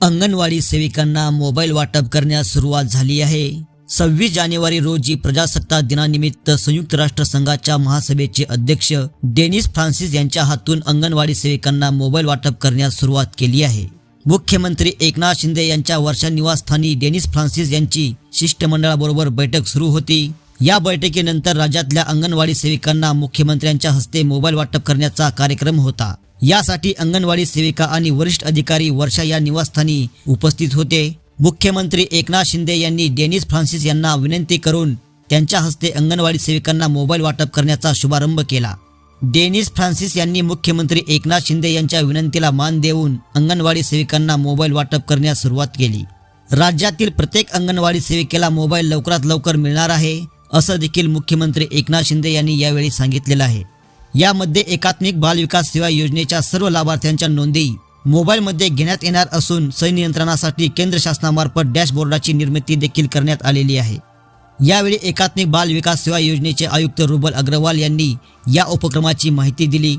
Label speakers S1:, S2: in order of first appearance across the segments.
S1: अंगणवाडी सेविकांना मोबाईल वाटप करण्यास सुरुवात झाली आहे. सव्वीस जानेवारी रोजी प्रजासत्ताक दिनानिमित्त संयुक्त राष्ट्र संघाच्या महासभेचे अध्यक्ष डेनिस फ्रान्सिस यांच्या हातून अंगणवाडी सेविकांना मोबाईल वाटप करण्यास सुरुवात केली आहे. मुख्यमंत्री एकनाथ शिंदे यांच्या वर्षा निवासस्थानी डेनिस फ्रान्सिस यांची शिष्टमंडळाबरोबर बैठक सुरू होती. या बैठकीनंतर राज्यातल्या अंगणवाडी सेविकांना मुख्यमंत्र्यांच्या हस्ते मोबाईल वाटप करण्याचा कार्यक्रम होता. यासाठी अंगणवाडी सेविका आणि वरिष्ठ अधिकारी वर्षा या निवासस्थानी उपस्थित होते. मुख्यमंत्री एकनाथ शिंदे यांनी डेनिस फ्रान्सिस यांना विनंती करून त्यांच्या हस्ते अंगणवाडी सेविकांना मोबाईल वाटप करण्याचा शुभारंभ केला. डेनिस फ्रान्सिस यांनी मुख्यमंत्री एकनाथ शिंदे यांच्या विनंतीला मान देऊन अंगणवाडी सेविकांना मोबाईल वाटप करण्यास सुरुवात केली. राज्यातील प्रत्येक अंगणवाडी सेविकेला मोबाईल लवकरात लवकर मिळणार आहे असं देखील मुख्यमंत्री एकनाथ शिंदे यांनी यावेळी सांगितलेलं आहे. यामध्ये एकात्मिक बाल विकास सेवा योजनेच्या सर्व लाभार्थ्यांच्या नोंदी मोबाईलमध्ये घेण्यात येणार असून सैनियंत्रणासाठी केंद्र शासनामार्फत डॅशबोर्डाची निर्मिती देखील करण्यात आलेली आहे. यावेळी एकात्मिक बाल विकास सेवा योजनेचे आयुक्त रुबल अग्रवाल यांनी या उपक्रमाची माहिती दिली.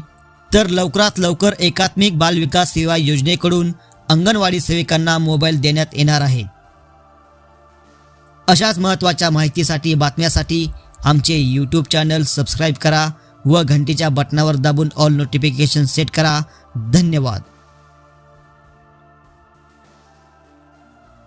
S1: तर लवकरात लवकर एकात्मिक बाल विकास सेवा योजनेकडून अंगणवाडी सेविकांना मोबाईल देण्यात येणार आहे. अशाच महत्त्वाच्या माहितीसाठी बातम्यासाठी आमचे यूट्यूब चॅनल सबस्क्राईब करा. व घंटीच्या बटनावर दाबून ऑल नोटिफिकेशन सेट करा. धन्यवाद.